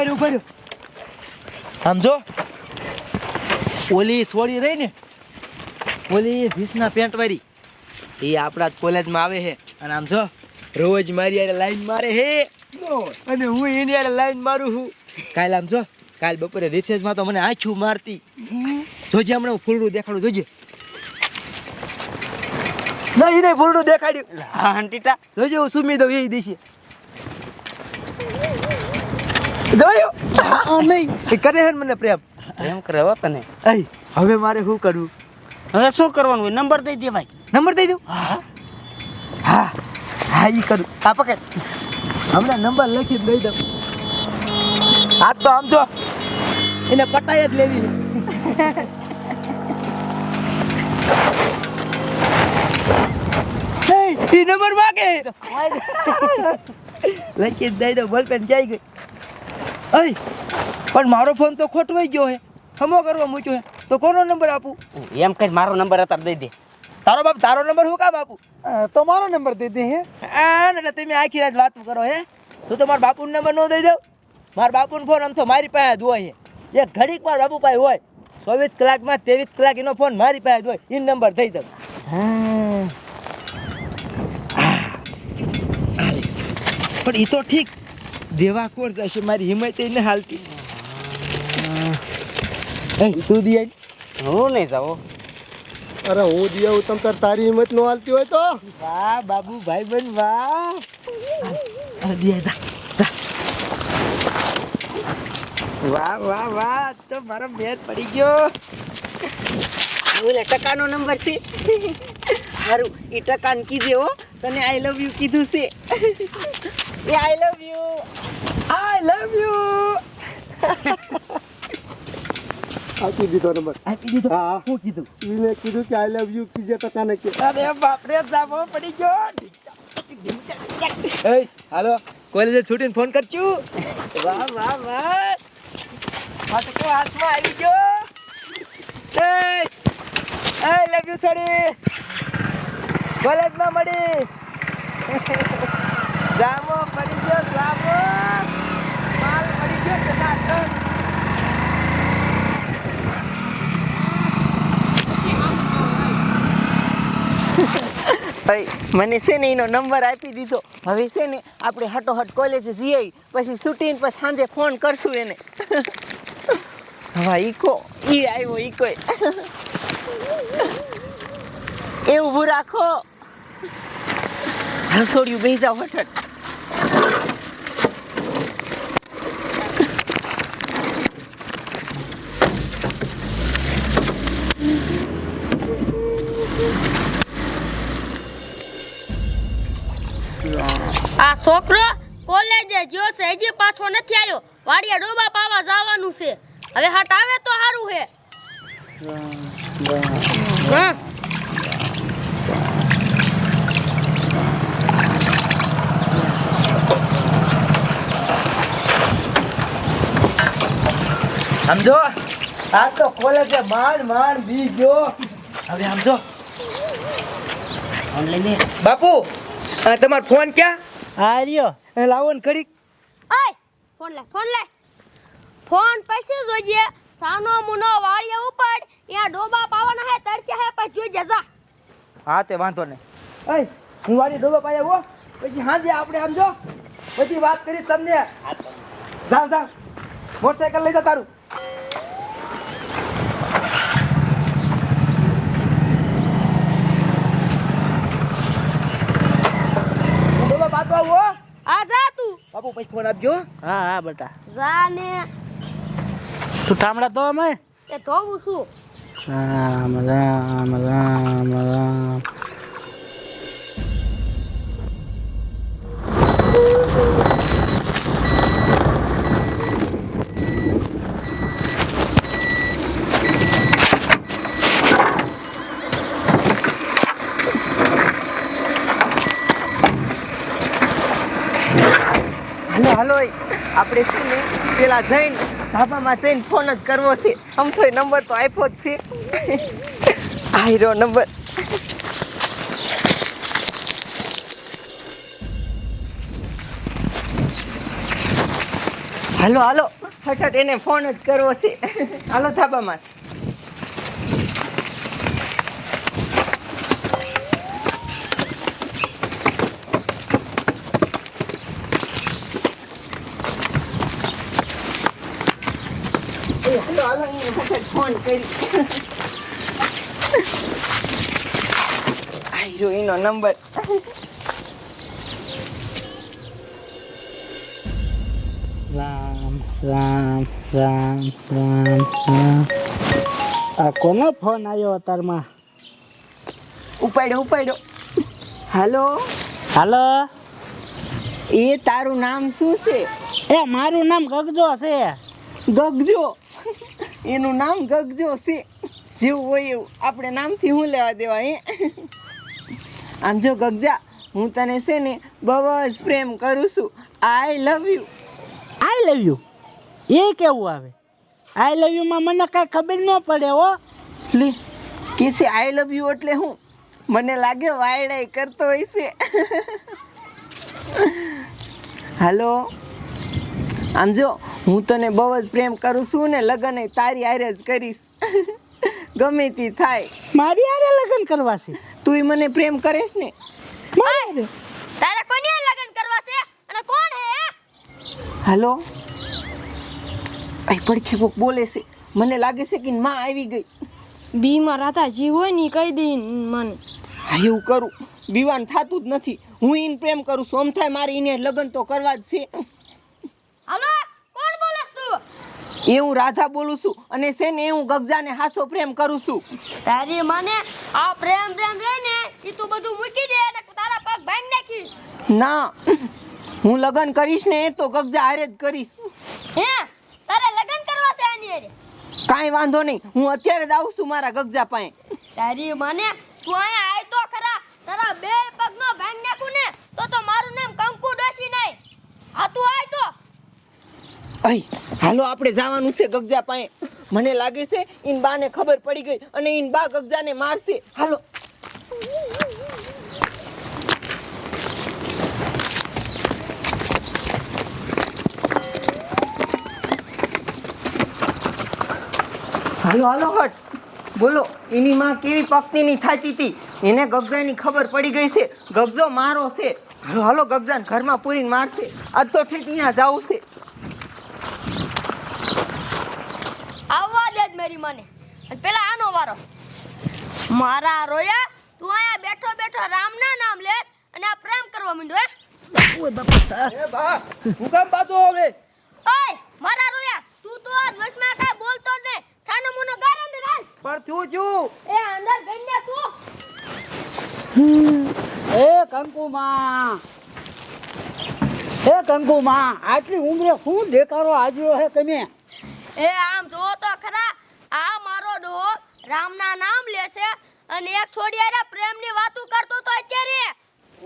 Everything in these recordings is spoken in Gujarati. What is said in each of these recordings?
ઊભા રહ્યો ઊભા રહ્યો. ઊભા આમ જો ઓલી સોળી રહી ને ઓલી ભીસના પેન્ટ વાળી એ આપણા કોલેજમાં આવે છે. અને આમ જો રોજ મારી યારે લાઈન મારે હે અને હું એની યારે લાઈન મારું છું. કાલ આમ જો કાલ બપોરે રિસેસમાં તો મને આછું મારતી. જોજે હમણાં હું ફૂલડું દેખાડું જોજે. નહીં નહીં ફૂલડું દેખાડ્યું. હા હંટીટા જોજે હું સુમી દઉં એ દિશે. જોયો? આ નહીં. એ કરે છે મને પ્રેમ. એમ કરે હો તને. અય હવે મારે શું કરવું? હવે શું કરવાનું હોય? નંબર દઈ દે ભાઈ. નંબર દઈ દઉં? હા હા. હા ઈ કરું. આ પકડ. હમણાં નંબર લખી દઈ દઉં. આ તો આમ જો. એને પટાઈ જ લેવી. નંબર માગે લખી દઈ દઉં. બોલપેન જાય ગઈ? અય પણ મારો ફોન તો ખોટવાઈ ગયો હે. હમો કરવા મૂક્યો હે. તો કોનો નંબર આપું? એમ કઈ મારો નંબર અત્યારે દઈ દે. તારો બાપ તારો નંબર હું કામ આપું? તો મારો નંબર દઈ દે હે. એટલે તમે આખી રાત વાત કરો હે. તું તો મારા બાપુનો નંબર ન દઈ દઉં. મારા બાપુનો ફોન આમ તો મારી પાસે જ હોય હે. એક ઘડીક મારા બાપુ પાસે હોય. ચોવીસ કલાકમાં ત્રેવીસ કલાક એનો ફોન મારી પાસે જ હોય. એ નંબર દઈ દઉં. પણ એ તો ઠીક દેવા કોણ જશે? મારી હિંમત ને હાલતી. એ તું દિયા હું નહીં જાઉં. અરે હું દિયા હું તમ તાર તારી હિંમત નો હાલતી હોય તો? વાહ બાબુ ભાઈ બન વાહ. અરે દિયા જા જા. વાહ વાહ વાહ તો મારો મેચ પડી ગયો. બોલે ટકાનો નંબર છે. સારું એ ટકાને કીધે હો. તને આઈ લવ યુ કીધું છે. એ I love you I love you આપી દીધો નંબર આપી દીધો હા શું કીધું? એને કીધું કે આઈ લવ યુ કીજે ટકાને કે. અરે બાપરે જામો પડી ગયો. એ હાલો. કોલેજે છૂટીને ફોન કરશું વાહ વાહ વાહ. ફટકો હાથમાં આવી ગયો. એ આઈ લવ યુ છોડી કોલેજમાં મળી. મને છે ને એનો નંબર આપી દીધો. હવે છે ને આપણે હટોહટ કોલેજ જઈએ, પછી છૂટીને પછી સાંજે ફોન કરશું એને. હવે ઈકો ઈ આવ્યો ઈકો એ ઊભું રાખો. રસોડિયું બેસી જાઓ હઠટ છોકરો કોલેજે જો છે હજી પાછો નથી આવ્યો. વાડીએ ડોબા પાવા જવાનું છે. હવે હટ આવે તો સારું હે. હા. સમજો? આ તો કોલેજે માંડ માંડ બી ગયો. હવે સમજો. બાપુ તમારો ફોન ક્યાં? હા રહ્યો એ લાવો ને ખરી ઓય ફોન લે ફોન લે. ફોન પછી જોજે સાનો મુનો વાડિયા ઉપર ત્યાં ડોબા પાવાના હે તરસી હે પછી જોઈ જા હા તે વાંધો નહીં. અય હું વાળી ડોબા પાયા હો. પછી હાજે આપણે આમ જો પછી વાત કરી તમને. જાવ જાવ મોટરસાયકલ લઈ જા તારું હું ડોબા પાતો આવું હો આ જા તું બાપુ પછી ફોન આપજો હા. હા બેટા. જા ને તું ઠામડા તો અમે. એ ધોવું છું. રામ રામ રામ રામ. હાલો આપણે છે ને પેલા જઈને ધાબામાં જઈને ફોન જ કરવો છે. તો નંબર તો આપ્યો જ છે. આયરો નંબર. હાલો હાલો. ફટાફટ એને ફોન જ કરવો છે. હાલો, ધાબામાં એ હાલો હાલો એને ફટાફટ ફોન કરી. આયો એનો નંબર. રામ રામ રામ રામ રામ. આ કોનો ફોન આવ્યો અતારમાં? ઉપાડ્યો ઉપાડ્યો. હાલો? હાલો? એ તારું નામ શું છે? એ મારું નામ ગગજો છે. ગગજો. એનું નામ ગગજો છે. જેવું હોય એવું. આપણે નામથી હું લેવા દેવા હે? આમ જો ગગજા હું તને છે ને બહુ જ પ્રેમ કરું છું. I love you I love you એ કેવું આવે? આઈ લવ યુમાં મને કાંઈ ખબર ન પડે હો. લે કે છે આઈ લવ યુ એટલે હું? મને લાગે વાયડાઈ કરતો હોય છે. હાલો આમ જો હું તને બહુ જ પ્રેમ કરું છું ને લગ્ન તારી આરે જ કરીશ. ગમે તે થાય. મારી આરે લગ્ન કરવા છે? તુંય મને પ્રેમ કરેશ ને? તારે કોની આરે લગ્ન કરવા છે? અને કોણ હે? હાલો? અહીં પડખે કોક બોલે છે. મને લાગે છે કે માં આવી ગઈ. બીમાં રાતા જીવ હોય ને કહી દે મને. હા એવું કરું. બીવાન થતું જ નથી. હું એને પ્રેમ કરું છું. આમ થાય મારે એને લગ્ન તો કરવા જ છે. હાલો કોણ બોલે તું? એ હું રાધા બોલું છું અને છે ને હું ગગજાને હાસો પ્રેમ કરું છું. તારી મને આ પ્રેમ પ્રેમ લઈને ઈ તું બધું મૂકી દે અને તારા પગ ભાંગી નાખી. ના હું લગ્ન કરીશ ને તો ગગજા હારે જ કરીશ. હે તારે લગ્ન કરવા છે આની હારે? કાઈ વાંધો નહીં હું અત્યારે જ આવું છું મારા ગગજા પાસે. તારી મને તું અહીંયા આય તો ખરા તારા બે પગનો ભાંગ નાખું ને તો તો મારું નામ કંકુ ડોશી નહીં આ તું આય તો. અહી હાલો આપણે જવાનું છે ગગજા પાસે. મને લાગે છે ઇન બાને ખબર પડી ગઈ અને ઇન બા ગગજાને મારશે. હાલો. હાલો હાલો, હટ. બોલો, એની માં કેવી પકતીની થાતી હતી? એને ગગજાની ખબર પડી ગઈ છે. ગગજો મારો છે. હાલો હાલો, ગગજાને ઘરમાં પૂરીને મારશે. આજ તો ઠીક ત્યાં જવું છે આવવા દે જ મારી મને. અને પેલા આનો વારો. મારા રોયા તું અહીંયા બેઠો બેઠો રામના નામ લે અને આ પ્રેમ કરવા માંડ્યો હે? એ બા હું કામ બાતો હવે? ઓય મારા રોયા તું તો આજ વચમાં કાંઈ બોલતો જ નહીં. છાનો મુનો ગાર અંદર હાલ. પણ તું છું એ અંદર ગઈને તું. એ કંકુમાં. એ કંકુમાં આટલી ઉંમરે શું દેખાડો આજ્યો હે તમે? એ આમ જો તો ખરા આ મારો ડોહો રામના નામ લેશે અને એક છોડી પ્રેમની વાતો કરતો તો અત્યારે.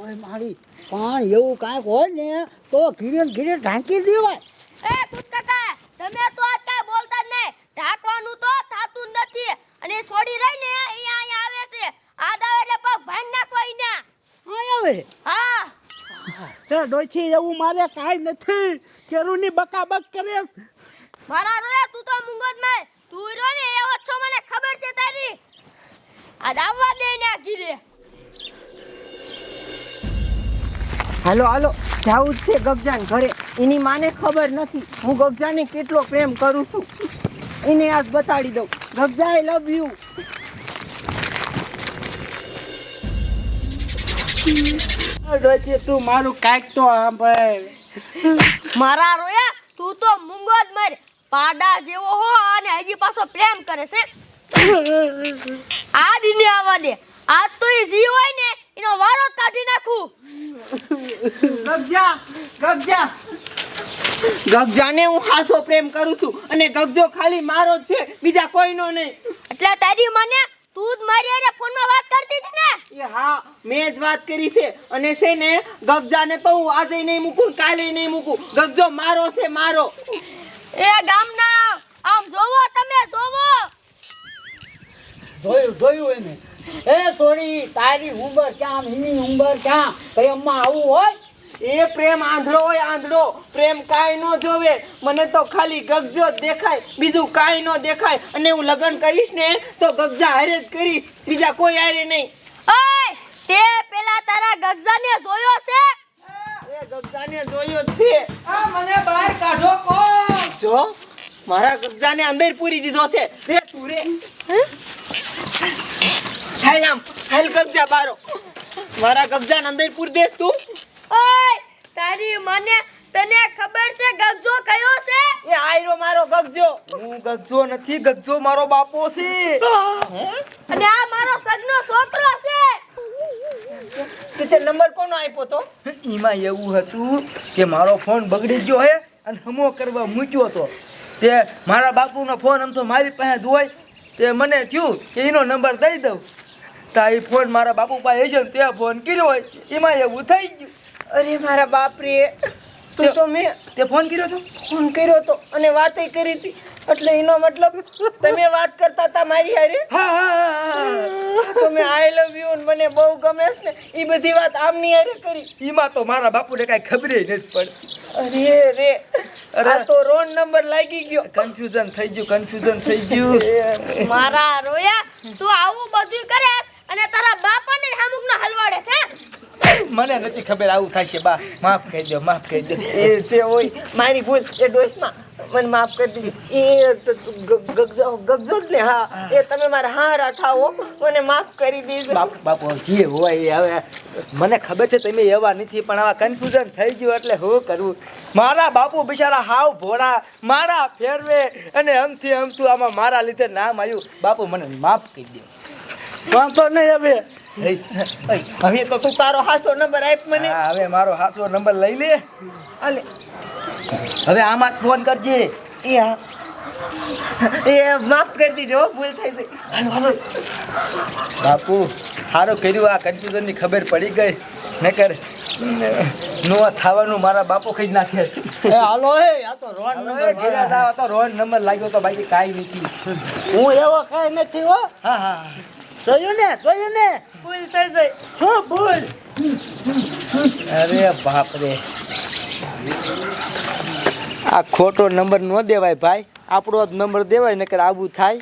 ઓય મારી પણ એવું કાંઈક હોય ને તો ઘીરે ઘીરે ઢાંકી દેવાય. એ કુટકા તમે તો આજ કાંઈ બોલતા જ નહીં. ઢાંકવાનું તો થાતું નથી. અને છોડી રહી ને અહીંયા અહીંયા આવે છે. આ દાવે એટલે પગ ભાંગ નાખવા અહીંયા હા આવે? હા. એ ડોછી એવું મારે કાંઈ નથી. કેરુની બકાબક કરે. મારા તું તો તું એ ને એવો જ છો મને ખબર છે તારી. આ દાવવા દે ને આ ગીરે હાલો હાલો જાવું જ છે ગગજાન ઘરે. એની માને ખબર નથી. હું ગગજાને કેટલો પ્રેમ કરું છું. એને આજ બતાડી દઉં. ગગજા આઈ લવ યુ રોજે તું મારું કાંઈક તો સાંભળ. મારા રોયા તું તો મૂંગો જ મર. પાડા જેવો હો અને હજી પાછો પ્રેમ કરે છે. આ દિને આવવા દે આ તો એ જી હોય ને એનો વારો કાઢી નાખું. ગગજા ગગજા. ગગજાને હું હાસો પ્રેમ કરું છું અને ગગજો ખાલી મારો જ છે બીજા કોઈનો નહીં. એટલે તારી મને તું જ મારી હારે ફોનમાં વાત કરતી હતી ને? એ હા મેં જ વાત કરી છે. અને છે ને ગગજાને તો હું આજે નહીં મૂકું કાલે નહીં મૂકું. ગગજો મારો છે મારો. એ ગામના આમ જોવો તમે જોવો. જોયું જોયું એને. એ સોરી તારી ઉંમર ક્યાં એની ઉંમર ક્યાં? ભાઈ અમ્મા આવું હોય? એ પ્રેમ આંધળો હોય આંધળો. પ્રેમ કાંઈ ન જોવે. મને તો ખાલી ગગજો જ દેખાય. બીજું કાંઈ ન દેખાય. અને હું લગ્ન કરીશ ને તો ગગજા હારે જ કરીશ. બીજા કોઈ હારે નહીં. ઓય તે પેલા તારા ગગજાને જોયો છે? એ ગગજાને જોયો જ છે. આ મને બહાર કાઢો. જો મારા ગગજાને અંદર પૂરી દીધો છે. રે તું રે. હાલ આમ હાલ કબજા બારો. મારા ગગજાને અંદર પૂરી દેસ તું. ઓય તારી મને તને ખબર છે ગગજો કયો છે? એ આયરો મારો ગગજો. હું ગગજો નથી ગગજો મારો બાપો છે. અને આ મારો સગનો છોકરો છે. તે તે નંબર કોનો આપ્યો તો? એમાં એવું હતું કે મારો ફોન બગડી ગયો હે. અને હમો કરવા મૂક્યો હતો તે મારા બાપુનો ફોન આમ તો મારી પાસે ધોય તે મને થયું કે એનો નંબર દઈ દઉં. તા એ ફોન મારા બાપુ પાસે ને તે ફોન કર્યો હોય, એમાં એવું થઈ ગયું. અરે મારા બાપ રે તું તો મેં તે ફોન કર્યો તો? ફોન કર્યો તો અને વાતય કરી હતી. એટલે એનો મતલબ તમે વાત કરતા હતા મારી હારે? તો હા, હા હા તમે આઈ લવ યુ મને બહુ ગમે છે ને એ બધી વાત આમની હારે કરી. એમાં તો મારા બાપુને કાંઈ ખબર નથી પડતી અરે રે અરે. આ તો રોંગ નંબર લાગી ગયો. કન્ફ્યુઝન થઈ ગયું કન્ફ્યુઝન થઈ ગયું. મારા રોયા તું આવું બધું કરે અને તારા બાપાને હામુકનો હલવાડે છે મને નથી ખબર આવું થાય છે. બા, માફ કરી દો, માફ કરી દો. એ જે હોય, મારી ભૂલ એ ડોસમાં મને માફ કરી દીધી એ ગગજો જ ને હા. એ તમે મારા હા રાખાવો મને માફ કરી દીધું બાપુ બાપુ જે હોય હવે મને ખબર છે તમે એવા નથી પણ આવા કન્ફ્યુઝન થઈ ગયું એટલે હું કરવું મારા બાપુ બિચારા હાવ ભોળા મારા ફેરવે અને અમથી અમથું આમાં મારા લીધે નામ આવ્યું બાપુ મને માફ કરી દે. વાંધો નહીં હવે. હવે તો તું તારો હાસો નંબર આપ મને. હવે મારો હાસો નંબર લઈ લે. અલે હવે આમાં ફોન કરજે. એ હા એ માફ કરી દીજો ભૂલ થઈ ગઈ. બાપુ સારું કર્યું આ કન્ફ્યુઝનની ખબર પડી ગઈ. નકર નો થવાનું મારા બાપુ કઈ નાખે. એ હાલો હે આ તો રોડ નંબર ઘરે જાવ તો રોડ નંબર લાગ્યો તો બાકી કાંઈ નથી. હું એવો કાંઈ નથી હો. હા હા. જોયું ને જોયું ને? ભૂલ થઈ ગઈ. શું ભૂલ? અરે બાપ રે આ ખોટો નંબર ન દેવાય ભાઈ. આપણો જ નંબર દેવાય નકર આવું થાય.